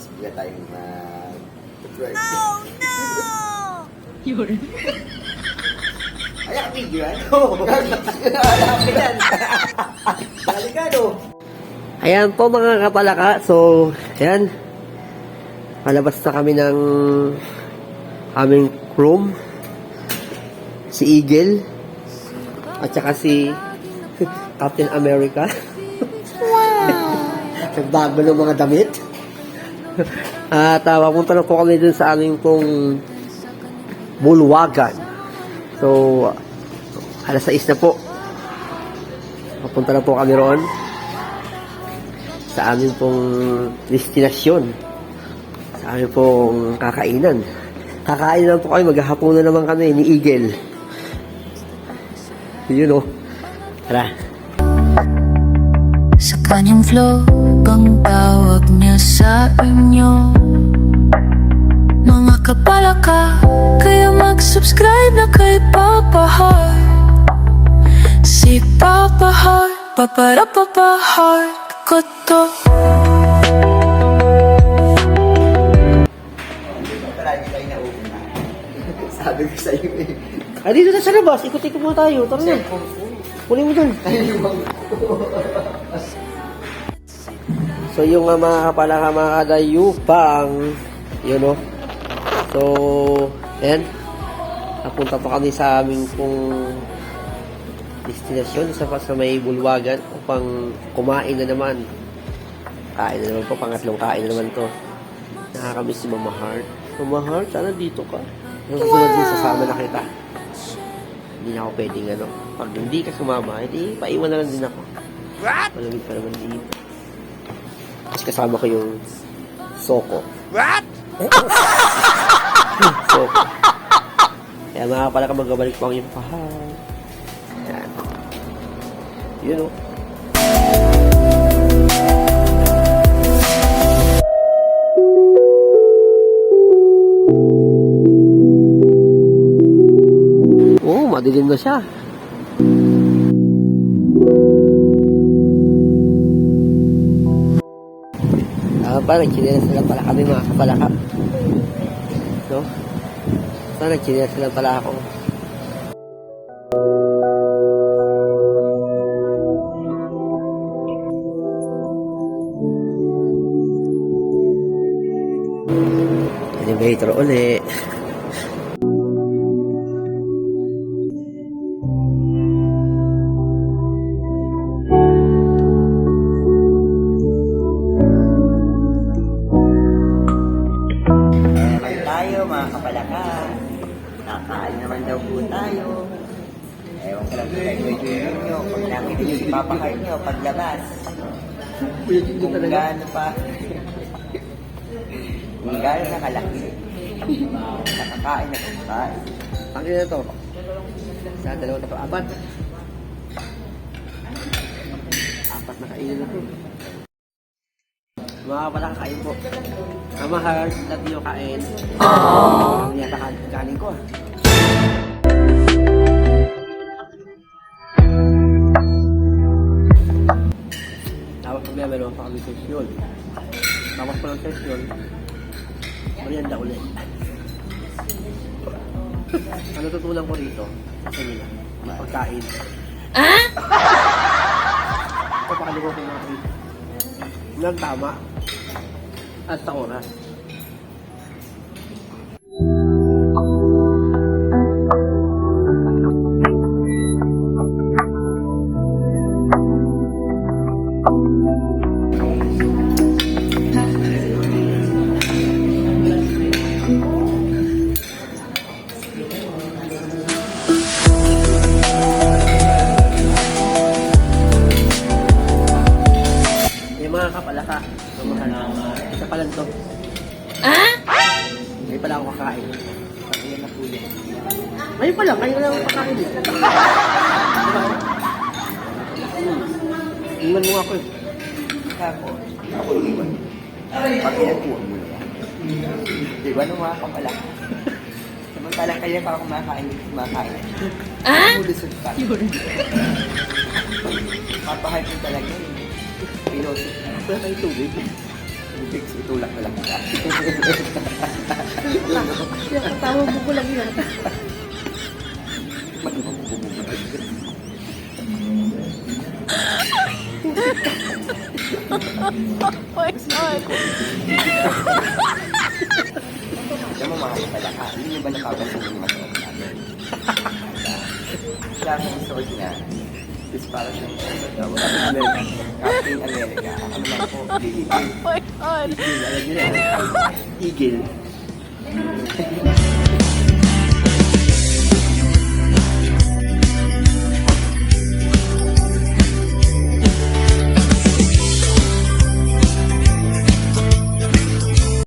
Tapos bigla tayong mag-twerk. Yun. Ay, ang video yan. Oo. Alam ko yan. Delikado. Ayan po mga kapalaka. So, ayan. Palabas na kami ng aming room. Si Eagle. At saka si Captain America. Nagbago ng mga damit. At uh, papunta na po kami dun sa aming pong bulwagan. So, alas 6 na po. Papunta na po kami roon sa aming pong destinasyon. Sa aming pong kakainan. Kakain naman po kami, maghahapon na naman kami ni Eagle. Yun o. Tara. Sa kanyang flow, ang tawag niya sa inyo Mga kapalaka, kaya mag-subscribe na kay Papa Heart Si Papa Heart, papara Papa Heart ko to. Sabi ko sa'yo eh. Ah, dito na sa labas. Ikot-ikot muna tayo. Tara na. Kunin mo dun. So, yung uh, mga kapalaka, mga kadayupang, yun o. So, ayan. Napunta pa kami sa aming pong destinasyon sa, sa may bulwagan upang kumain na naman. Kain na naman po, pangatlong kain na naman to. Nakakamiss si Mama Heart. Mama Heart, sana dito ka. Yung susunod din sasama na kita. Hindi na ako pwedeng ano. Pag hindi ka sumama, edi paiwan na lang din ako. What? Malamig pa naman dito. Tapos kasama ko yung Soko. What? Soko. Kaya mga pala ka magabalik pa ako yung pahal. Yan. Yun o. Oo, madilim na siya. Ah, pa, nagchinelas na pala kami mga kapalaka. No? So, nagchinelas na pala ako. Elevator uli. Tayo mga kapalaka. Kakain naman daw po tayo. Ewan ko lang kung kayo yung nyo. Pag nakita nyo si Papa Heart nyo, paglabas. Kung gaano pa. Kung gaano nakalaki. Nakakain na kakain. Ang ina to. Sa dalawa na to. Apat. Apat na kainin na to. Mga pala kain po. Mama heart, love you kain. Aww. Ang yata kanin ko. ah. Tapos kami meron pa kami session. Tapos pa ng session, merienda ulit. Ano tutunan ko rito? Sa. Ang pagkain. Ah? Ito pakaligo ko mga kain. Nang tama. At sa oras. Isa pa lang to. Ah? May pala ako kakain. Pag-iyan na po yan. Ngayon pa lang. Ngayon lang ako kakain eh. Hmm. Iwan mo ako eh. Tapos, ako iwan. Pag inakuha mo yan. Di ba nung mga kapalaka? Samantalang kaya pa ako kumakain, kumakain. Ah? Mulusot pa. Papahype mo talaga yun. Pilosit na. Wala tayong tubig. Fix, itulak na lang kita. Tawag mo ko lang yun. Alam mo mga kapala ka, hindi nyo ba napapansin yung masuot natin? Akong suot niya. Is para siyang Captain America. Captain America. Ano lang po? Eagle. Oh my God. Eagle. Alam niyo na. Eagle.